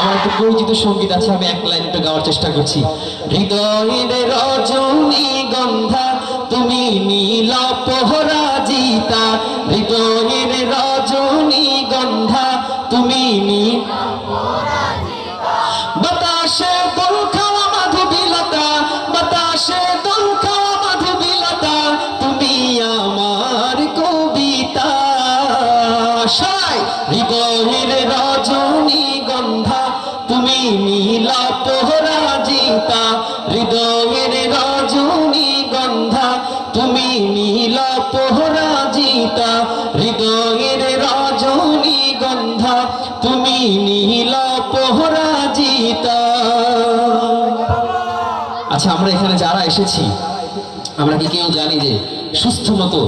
আমার একটু পরিচিত সংগীত আছে, আমি এক লাইন একটু গাওয়ার চেষ্টা করছি। হৃদয়ের রজনী গন্ধা, তুমি নীল পোহরাজিতা হৃদয়ের রজনী গন্ধা, তুমি নীল তুমি নীল পোহরাজিতা হৃদয়ের রজনী গন্ধা, তুমি নীল পোহরাজিতা আচ্ছা আমরা এখানে যারা এসেছি, আমরা কি কেউ জানি যে সুস্থ মতো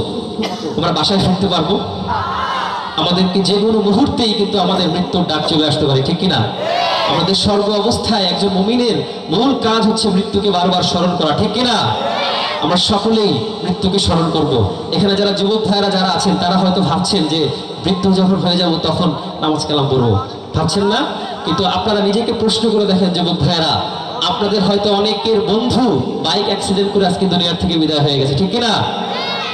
আমরা বাসায় ফিরতে পারব? আমাদেরকে যে কোনো মুহূর্তেই কিন্তু আমাদের মৃত্যুর ডাক চলে আসতে পারে, ঠিক কিনা? আমাদের সর্ব অবস্থায় একজন মুমিনের মূল কাজ হচ্ছে মৃত্যুকে বারবার স্মরণ করা, ঠিক কিনা? আমরা সকলেই মৃত্যুকে স্মরণ করব। এখানে যারা যুবক ভাইয়েরা যারা আছেন, তারা হয়তো ভাবছেন যে মৃত্যু যখন হয়ে যাব তখন নামাজ কালাম পড়ব। ভাবছেন না? কিন্তু আপনারা নিজেকে প্রশ্ন করে দেখেন যুবক ভাইয়েরা, আপনাদের হয়তো অনেকের বন্ধু বাইক অ্যাক্সিডেন্ট করে আজকে দুনিয়ার থেকে বিদায় হয়ে গেছে, ঠিক কিনা?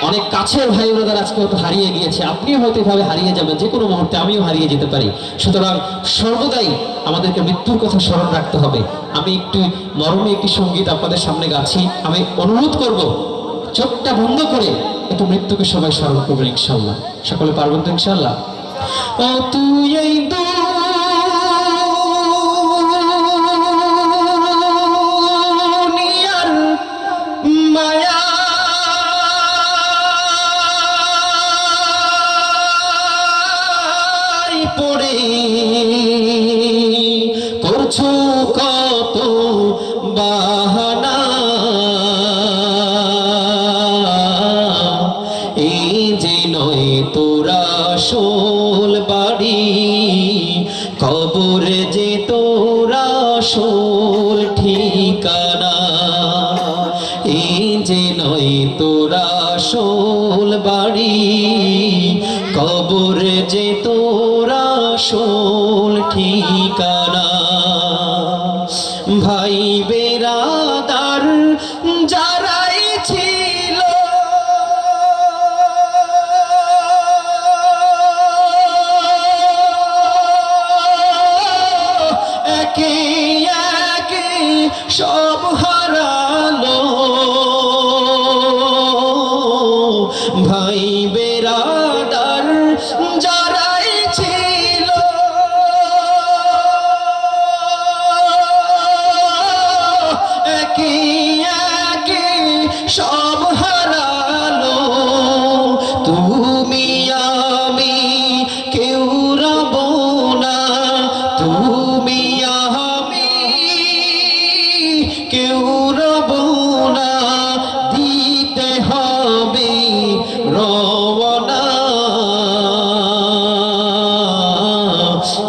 অনেক কাছের ভাই বোনেরা আজকে হয়তো হারিয়ে গিয়েছে। আপনিও হয়তো এভাবে হারিয়ে যাবেন যে কোনো মুহূর্তে আমিও হারিয়ে যেতে পারি। সুতরাং সর্বদাই আমাদেরকে মৃত্যুর কথা স্মরণ রাখতে হবে। আমি একটু মরমে একটি সংগীত আপনাদের সামনে গাছি। আমি অনুরোধ করব, চোখটা বন্ধ করে একটু মৃত্যুকে সবাই স্মরণ করবেন ইনশাল্লাহ সকলে পারবেন তো ইনশাল্লাহ ও তুই এই বাহানা এই যে নয় তোরা শোল বাড়ি, কবর যে তোরা শোল ঠিকানা। এই যে নয় তোরা শোল বাড়ি, কবর যে ভাই বেরাদার যারাই ছিল। একে একে সব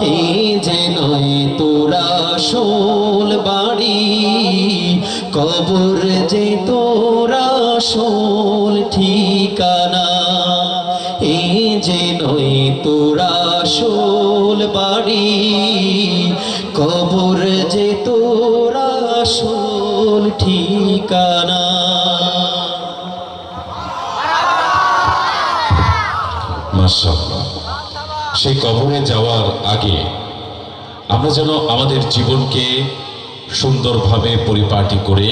এই যে নয় তোরা শোল বাড়ি। কবর যে তোরা শোল ঠিকানা এই যে নয় তোরা শোল বাড়ি। কবর যে তোরা শোল ঠিকানা। মাশাআল্লাহ। সেই কবরে যাওয়ার আগে আমরা যেন আমাদের জীবনকে সুন্দরভাবে পরিপাটি করে